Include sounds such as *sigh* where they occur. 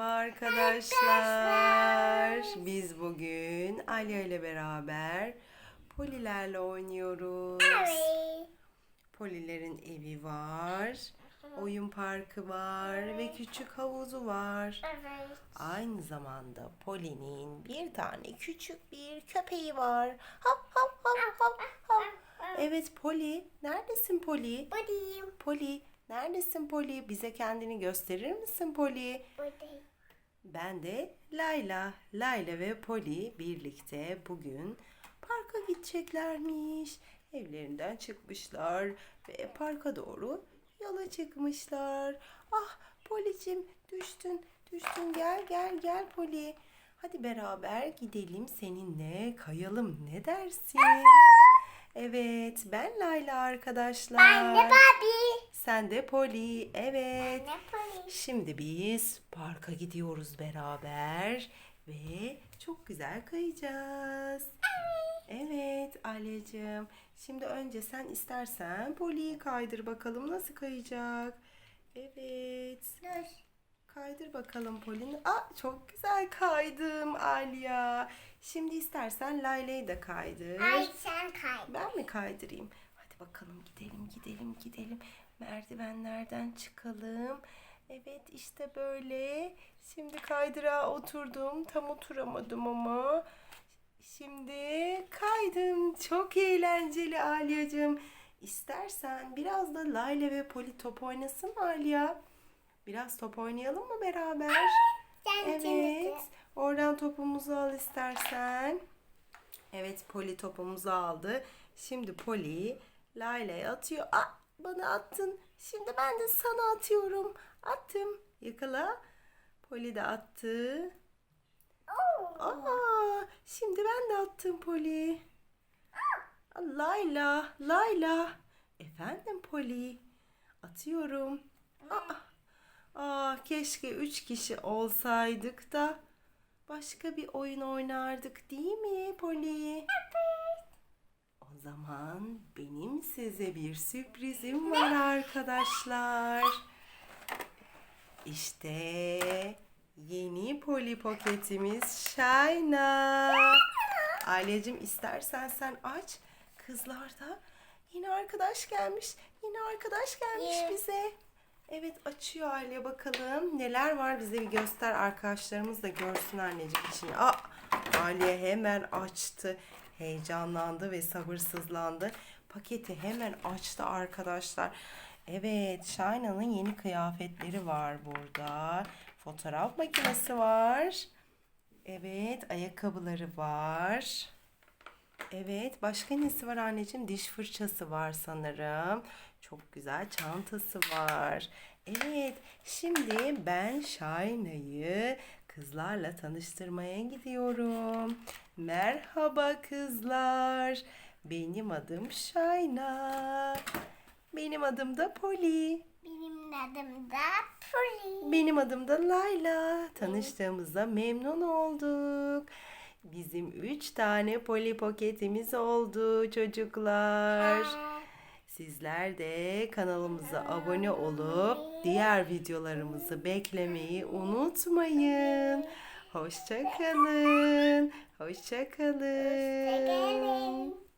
Merhaba arkadaşlar. Biz bugün Alya ile beraber polilerle oynuyoruz. Polilerin evi var. Oyun parkı var ve küçük havuzu var. Evet. Aynı zamanda Poli'nin bir tane küçük bir köpeği var. Hav hav hav hav hav. Evet Poli, neredesin Poli? Buradayım. Poli, neredesin Poli? Bize kendini gösterir misin Poli? Buradayım. Ben de Layla. Layla ve Poli birlikte bugün parka gideceklermiş. Evlerinden çıkmışlar ve parka doğru yola çıkmışlar. Ah Policim düştün, düştün gel gel gel Poli. Hadi beraber gidelim seninle kayalım ne dersin? *laughs* Evet ben Layla arkadaşlar. Ben de Barbie. Sen de Poli. Evet. Ben de Polly. Şimdi biz parka gidiyoruz beraber ve çok güzel kayacağız. Evet Alyacığım. Şimdi önce sen istersen Poli'yi kaydır bakalım nasıl kayacak. Evet. Dur. Kaydır bakalım Poli'ni. Aa çok güzel kaydım Alya. Şimdi istersen Layla'yı da kaydır. Ay sen kay. Ben mi kaydırayım? Hadi bakalım gidelim gidelim gidelim. Merdivenlerden çıkalım. Evet işte böyle. Şimdi kaydırağa oturdum. Tam oturamadım ama. Şimdi kaydım. Çok eğlenceli Alyacığım. İstersen biraz da Layla ve Poli top oynasın Alya? Biraz top oynayalım mı beraber? Evet. Oradan topumuzu al istersen. Evet Poli topumuzu aldı. Şimdi Poli Layla'ya atıyor. Aa, bana attın. Şimdi ben de sana atıyorum. Attım. Yakala. Poli de attı. Aa, şimdi ben de attım Poli. Layla, Layla. Efendim Poli. Atıyorum. Aa, aa, keşke üç kişi olsaydık da başka bir oyun oynardık değil mi Poli? O zaman benim size bir sürprizim var arkadaşlar. İşte yeni Poli Pocket'imiz Shayna. Aileciğim istersen sen aç. Kızlar da yeni arkadaş gelmiş. Yeni arkadaş gelmiş Yeah. bize. Evet açıyor Aile bakalım. Neler var bize bir göster arkadaşlarımız da görsün anneciğim için. Aa, Aliye hemen açtı. Heyecanlandı ve sabırsızlandı. Paketi hemen açtı arkadaşlar. Evet, Shina'nın yeni kıyafetleri var burada. Fotoğraf makinesi var. Evet, ayakkabıları var. Evet, başka nesi var anneciğim? Diş fırçası var sanırım. Çok güzel çantası var. Evet, şimdi ben Shayna'yı kızlarla tanıştırmaya gidiyorum. Merhaba kızlar. Benim adım Shayna. Benim adım da Polly. Benim adım da Polly. Benim adım da Layla. Tanıştığımızda memnun olduk. Bizim üç tane Polly Pocket'imiz oldu çocuklar. Sizler de kanalımıza abone olup diğer videolarımızı beklemeyi unutmayın. Hoşça kalın. Hoşça kalın. Gelin.